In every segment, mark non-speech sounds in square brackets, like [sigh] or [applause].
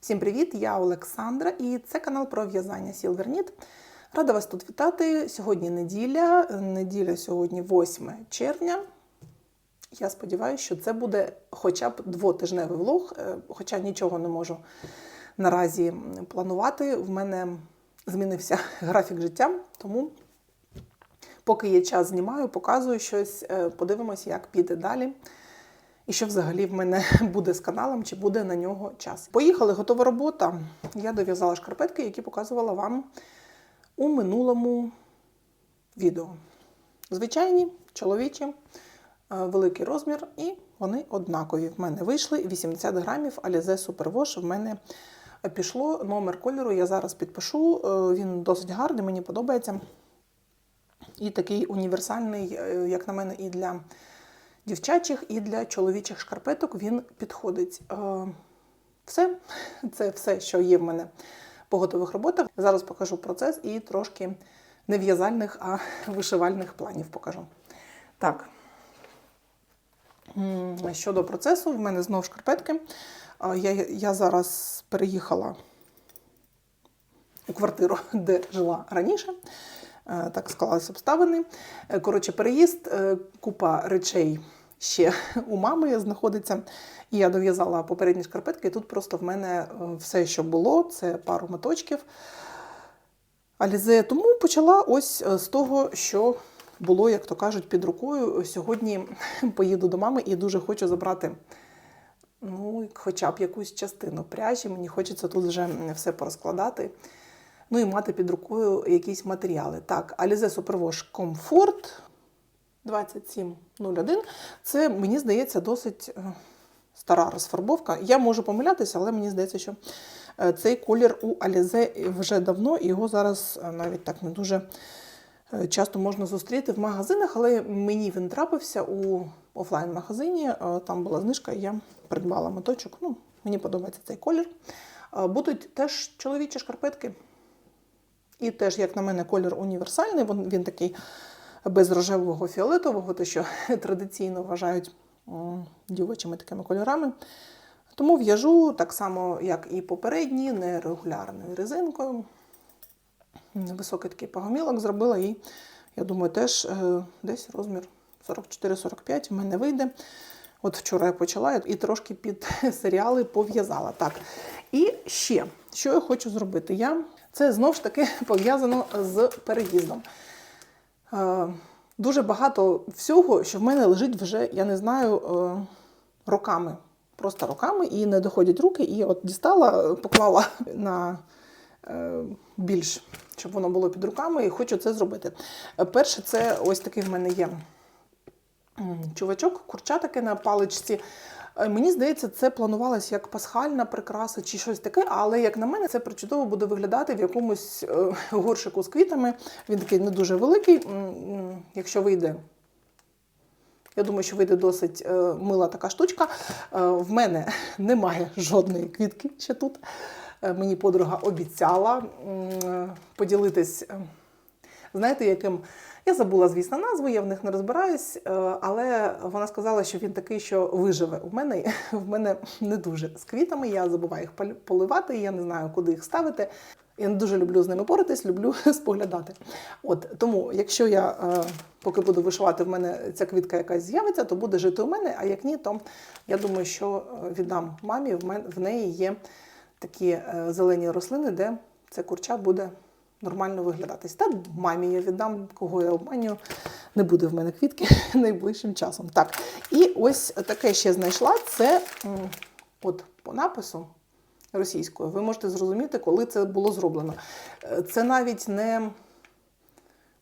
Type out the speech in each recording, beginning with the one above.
Всім привіт! Я Олександра і це канал про в'язання Silverknit. Рада вас тут вітати. Сьогодні неділя. Неділя сьогодні 8 червня. Я сподіваюся, що це буде хоча б двотижневий влог, е, хоча нічого не можу наразі планувати. В мене змінився [laughs] графік життя, тому поки є час, знімаю, показую щось, е, подивимося, як піде далі. І що взагалі в мене [laughs] буде з каналом, чи буде на нього час. Поїхали, готова робота. Я дов'язала шкарпетки, які показувала вам у минулому відео. Звичайні, чоловічі, е, великий розмір, і вони однакові. В мене вийшли 80 грамів Alize Superwash в мене пішло. Номер кольору я зараз підпишу. Е, Він досить гарний, мені подобається. І такий універсальний, е, як на мене, і для дівчачих, і для чоловічих шкарпеток він підходить. Е, Все, це все, що є в мене по готових роботах. Зараз покажу процес і трошки не в'язальних, а вишивальних планів покажу. Так. Щодо процесу, в мене знов шкарпетки. Е, Я, я зараз переїхала у квартиру, [laughs] де жила раніше. Е, Так склалися обставини. Коротше, переїзд, купа речей ще у мами знаходиться. І я дов'язала попередні шкарпетки, і тут просто в мене е, все, що було, це пару моточків. Алізе, тому почала ось е, з того, що було, як то кажуть, під рукою. Сьогодні поїду до мами і дуже хочу забрати ну, хоча б якусь частину пряжі. Мені хочеться тут вже все порозкладати. Ну і мати під рукою якісь матеріали. Так, Alize Superwash Comfort 2701. Це, мені здається, досить е, стара розфарбовка. Я можу помилятися, але мені здається, що е, цей колір у Alize вже давно, і його зараз е, навіть так не дуже часто можна зустріти в магазинах, але мені він трапився у офлайн-магазині. Там була знижка, я придбала моточок. Ну, мені подобається цей колір. Будуть теж чоловічі шкарпетки. І теж, як на мене, колір універсальний. Він такий без рожевого фіолетового, те, що [laughs] традиційно вважають дівочими такими кольорами. Тому в'яжу так само, як і попередні, нерегулярною резинкою. Високий такий погомілок зробила і, я думаю, теж е, десь розмір 44-45 в мене вийде. От вчора я почала і трошки під [laughs] серіали пов'язала. Так. І ще, що я хочу зробити? Я це знову ж таки [laughs] пов'язано з переїздом. Е, дуже багато всього, що в мене лежить вже, я не знаю, е, роками. Просто роками і не доходять руки. І от дістала, поклала [laughs] на е, більш, щоб воно було під руками, і хочу це зробити. Е, Перше, це ось такий в мене є чувачок, курча таке на паличці. Е, Мені здається, це планувалось як пасхальна прикраса чи щось таке, але як на мене, це причудово буде виглядати в якомусь е, горшику з квітами. Він такий не дуже великий. Якщо вийде, я думаю, що вийде досить е, мила така штучка. В мене [laughs] немає жодної квітки ще тут. Мені подруга обіцяла поділитись. Знаєте, яким я забула, звісно, назву, я в них не розбираюсь, е, але вона сказала, що він такий, що виживе. У мене [laughs] в мене не дуже з квітами. Я забуваю їх поливати, я не знаю, куди їх ставити. Я не дуже люблю з ними поратись, люблю [laughs] споглядати. От тому, якщо я е, поки буду вишивати, в мене ця квітка якась з'явиться, то буде жити у мене. А як ні, то я думаю, що е, віддам мамі. В мен в неї є такі е, зелені рослини, де це курча буде нормально виглядатись. Та мамі я віддам, кого я обманюю. Не буде в мене квітки [laughs] найближчим часом. Так, і ось таке ще знайшла. Це от по напису російською. Ви можете зрозуміти, коли це було зроблено. Е, Це навіть не,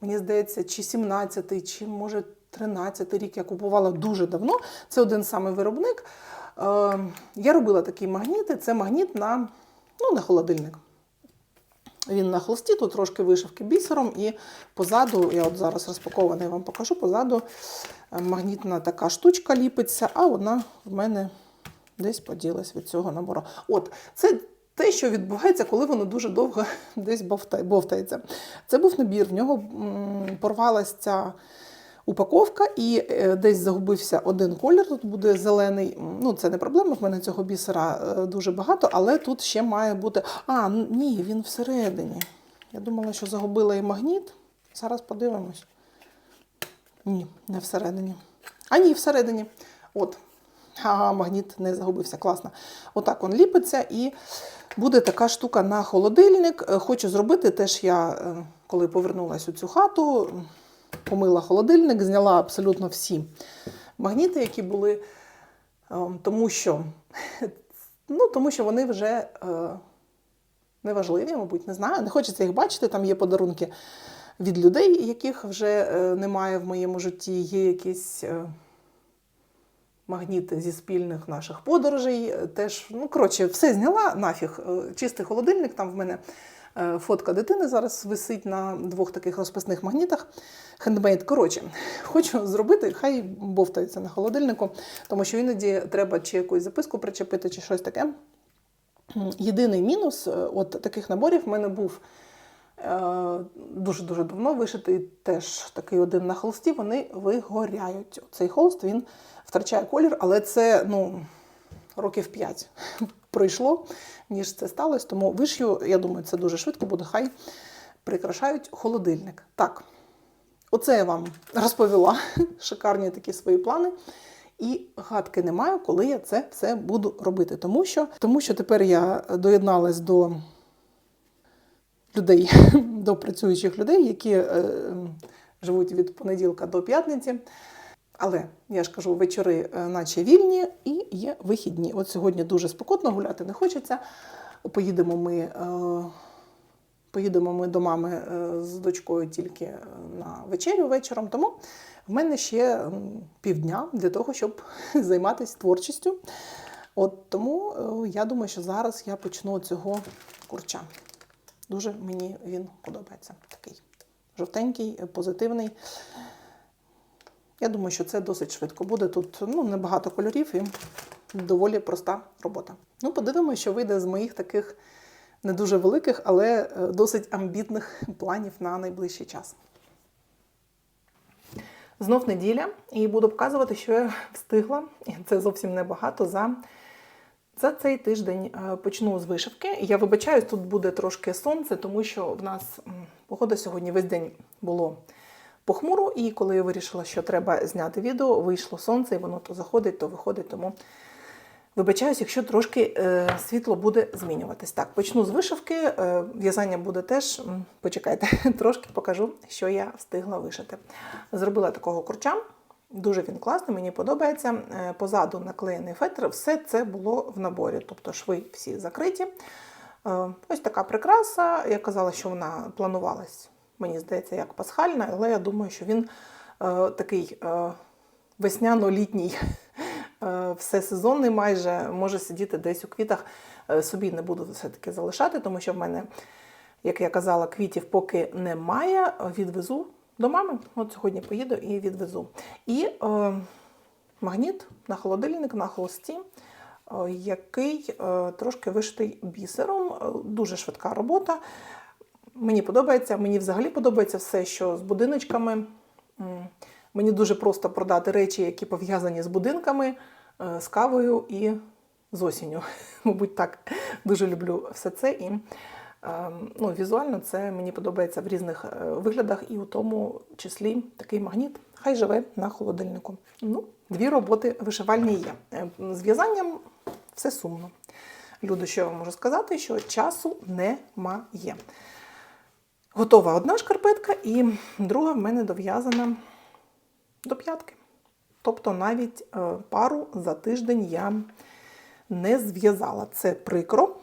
мені здається, чи 17-й, чи може 13-й рік я купувала дуже давно. Це один самий виробник. Е, Я робила такі магніти. Це магніт на, ну, на холодильник. Він на холсті, тут трошки вишивки бісером, і позаду, я от зараз розпакований вам покажу, позаду е, магнітна така штучка ліпиться, а вона в мене десь поділась від цього набору. От, це те, що відбувається, коли воно дуже довго [laughs] десь бовтається. Це був набір, в нього порвалася ця упаковка, і е, десь загубився один колір. Тут буде зелений. Ну, це не проблема. В мене цього бісера е, дуже багато, але тут ще має бути. А, ні, він всередині. Я думала, що загубила і магніт. Зараз подивимось. Ні, не всередині. А ні, всередині. От. Ага, магніт не загубився. Класно. Отак він ліпиться і буде така штука на холодильник. Е, Хочу зробити теж я, коли повернулася у цю хату, помила холодильник, зняла абсолютно всі магніти, які були, е, тому що, ну, тому що вони вже е, неважливі, мабуть, не знаю. Не хочеться їх бачити. Там є подарунки від людей, яких вже е, немає в моєму житті. Є якісь. е, магніти зі спільних наших подорожей. Теж, ну коротше, все зняла нафіг. Чистий холодильник. Там в мене фотка дитини зараз висить на двох таких розписних магнітах. Хендмейд. Коротше, хочу зробити, хай бовтається на холодильнику, тому що іноді треба чи якусь записку причепити, чи щось таке. Єдиний мінус е, от таких наборів в мене був е, дуже-дуже давно вишитий теж такий один на холсті, вони вигоряють. Цей холст він втрачає колір, але це ну, років 5 пройшло, ніж це сталося. Тому вишью, я думаю, це дуже швидко буде, хай прикрашають холодильник. Так, оце я вам розповіла. [laughs] Шикарні такі свої плани. І гадки не маю, коли я це все буду робити. Тому що, тому що тепер я доєдналась до людей, [laughs] до працюючих людей, які е, живуть від понеділка до п'ятниці. Але я ж кажу, вечори е, наче вільні і є вихідні. От сьогодні дуже спокотно гуляти не хочеться. Поїдемо ми, е, поїдемо ми до мами е, з дочкою тільки на вечерю вечором. Тому в мене ще півдня для того, щоб [laughs] займатися творчістю. От тому я думаю, що зараз я почну цього курча. Дуже мені він подобається. Такий жовтенький, позитивний. Я думаю, що це досить швидко буде. Тут ну, небагато кольорів і доволі проста робота. Ну, подивимося, що вийде з моїх таких не дуже великих, але е, досить амбітних планів на найближчий час. Знов неділя, і буду показувати, що я встигла. І це зовсім небагато за, за цей тиждень. Е, Почну з вишивки. Я вибачаюсь, тут буде трошки сонце, тому що в нас погода сьогодні весь день було похмуро, і коли я вирішила, що треба зняти відео, вийшло сонце, і воно то заходить, то виходить. Тому вибачаюсь, якщо трошки е, світло буде змінюватись. Так, почну з вишивки. Е, в'язання буде теж. Почекайте, [laughs] трошки покажу, що я встигла вишити. Зробила такого курча. Дуже він класний, мені подобається. Е, Позаду наклеєний фетр. Все це було в наборі, тобто шви всі закриті. Е, Ось така прикраса. Я казала, що вона планувалась, мені здається, як пасхальна, але я думаю, що він е, такий е, весняно-літній, [laughs] е, всесезонний майже, може сидіти десь у квітах. Собі не буду все-таки залишати, тому що в мене, як я казала, квітів поки немає. Відвезу до мами. От сьогодні поїду і відвезу. І е, магніт на холодильник, на холсті, який трошки вишитий бісером. Дуже швидка робота. Мені подобається, мені взагалі подобається все, що з будиночками. Мені дуже просто продати речі, які пов'язані з будинками, е, з кавою і з осінню. [laughs] Мабуть, так дуже люблю все це. І е, ну, візуально це мені подобається в різних е, виглядах, і у тому числі такий магніт. Хай живе на холодильнику. Ну, дві роботи вишивальні є. Е, З в'язанням все сумно. Люди, що я вам можу сказати, що часу немає. Готова одна шкарпетка, і друга в мене дов'язана до п'ятки. Тобто навіть е, пару за тиждень я не зв'язала. Це прикро.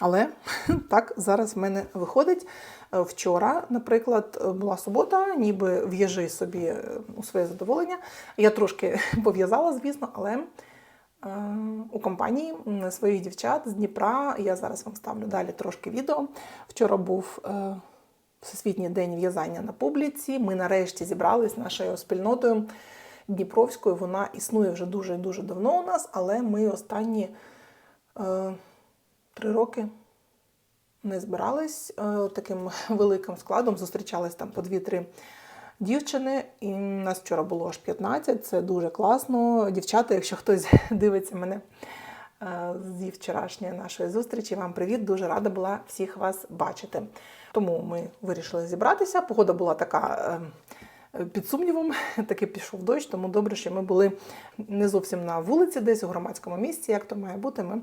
Але [laughs] так зараз в мене виходить. Е, Вчора, наприклад, е, була субота, ніби в'яжи собі у своє задоволення. Я трошки [laughs] пов'язала, звісно, але у компанії своїх дівчат з Дніпра я зараз вам ставлю далі трошки відео. Вчора був е, Всесвітній день в'язання на публіці. Ми нарешті зібрались нашою спільнотою Дніпровською. Вона існує вже дуже дуже давно у нас, але ми останні е, три роки не збирались е, таким [laughs] великим складом, зустрічались там по 2-3 дівчини. І у нас вчора було аж 15, це дуже класно. Дівчата, якщо хтось [laughs] дивиться мене е, зі вчорашньої нашої зустрічі, вам привіт, дуже рада була всіх вас бачити. Тому ми вирішили зібратися. Погода була така. е, Під сумнівом [laughs] таки пішов дощ, тому добре, що ми були не зовсім на вулиці, десь у громадському місці, як то має бути. Ми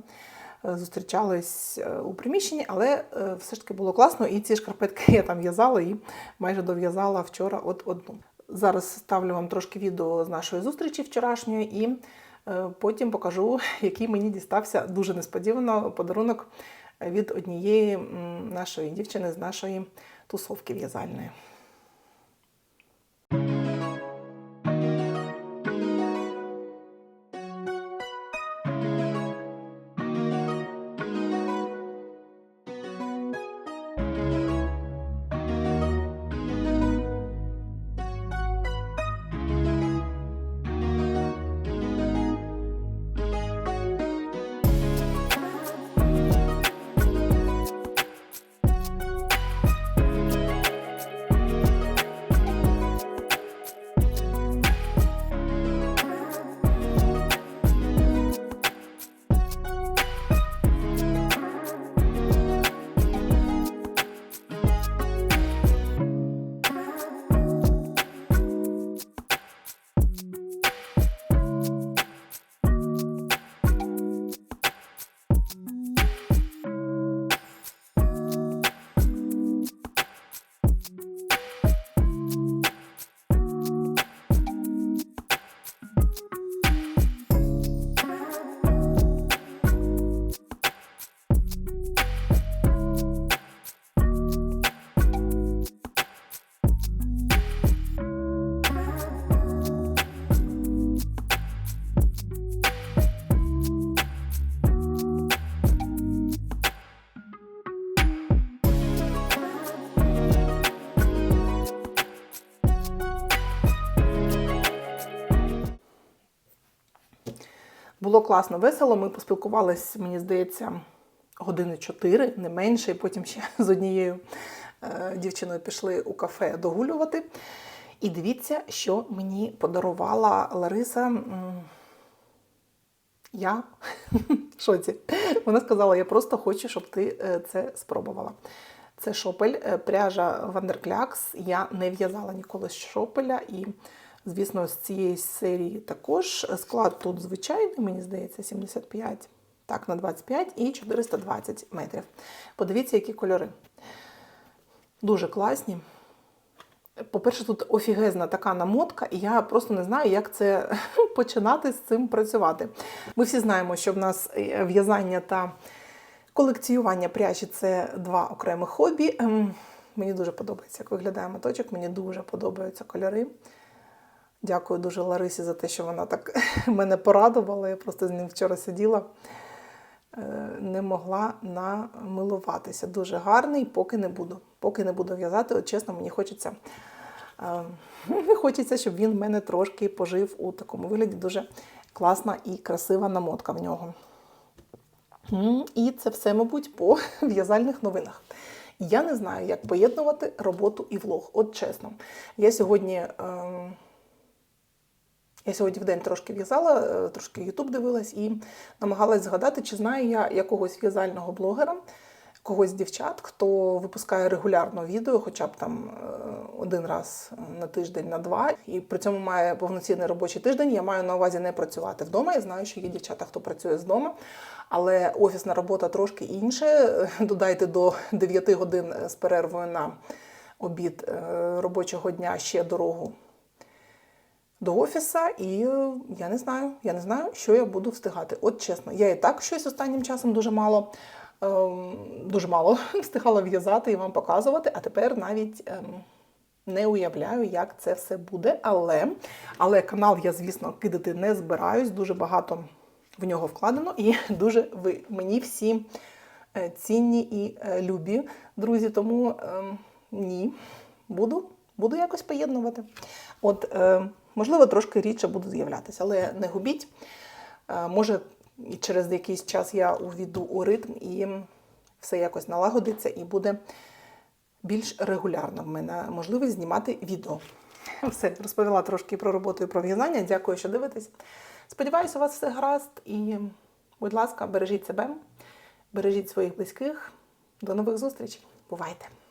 зустрічались е, у приміщенні, але е, все ж таки було класно. І ці шкарпетки я там в'язала і майже дов'язала вчора от одну. Зараз ставлю вам трошки відео з нашої зустрічі вчорашньої, і е, потім покажу, [laughs] який мені дістався дуже несподівано подарунок від однієї нашої дівчини з нашої тусовки в'язальної. Було класно, весело. Ми поспілкувалися, мені здається, години чотири, не менше, і потім ще з однією е, дівчиною пішли у кафе догулювати. І дивіться, що мені подарувала Лариса. Я [laughs] шоці. Вона сказала: я просто хочу, щоб ти е, це спробувала. Це шопель, е, пряжа Вандерклякс. Я не в'язала ніколи з шопеля. І, звісно, з цієї серії також склад тут звичайний, мені здається, 75 так, на 25 і 420 метрів. Подивіться, які кольори. Дуже класні. По-перше, тут офігезна така намотка, і я просто не знаю, як це [laughs] починати з цим працювати. Ми всі знаємо, що в нас е, в'язання та колекціювання пряжі це два окремих хобі. Ем, Мені дуже подобається, як виглядає моточок, мені дуже подобаються кольори. Дякую дуже Ларисі за те, що вона так [laughs] мене порадувала. Я просто з ним вчора сиділа, е, не могла намилуватися. Дуже гарний, поки не буду. Поки не буду в'язати, от чесно, мені хочеться. е, [laughs] Хочеться, щоб він в мене трошки пожив у такому вигляді. Дуже класна і красива намотка в нього. І це все, мабуть, по [laughs] в'язальних новинах. Я не знаю, як поєднувати роботу і влог. От чесно. Я сьогодні. ем, я сьогодні в день трошки в'язала, е, трошки Ютуб дивилась і намагалась згадати, чи знаю я якогось в'язального блогера, когось дівчат, хто випускає регулярно відео, хоча б там е, один раз на тиждень, на два, і при цьому має повноцінний робочий тиждень. Я маю на увазі не працювати вдома. Я знаю, що є дівчата, хто працює з дому, але офісна робота трошки інше. [laughs] Додайте до 9 годин з перервою на обід е, робочого дня ще дорогу до офіса, і е, я не знаю, я не знаю, що я буду встигати. От чесно, я і так щось останнім часом дуже мало, ем, дуже мало [laughs] встигала в'язати і вам показувати, а тепер навіть. Ем, не уявляю, як це все буде, але, але канал я, звісно, кидати не збираюсь. Дуже багато в нього вкладено, і [laughs] дуже ви мені всі е, цінні і е, любі, друзі. Тому ем, ні, буду, буду якось поєднувати. От, можливо, трошки рідше буду з'являтися, але не губіть. Е, може, через якийсь час я увійду у ритм і все якось налагодиться і буде більш регулярно в мене можливість знімати відео. Все, розповіла трошки про роботу і про в'язання. Дякую, що дивитесь. Сподіваюся, у вас все гаразд. І, будь ласка, бережіть себе, бережіть своїх близьких. До нових зустрічей. Бувайте!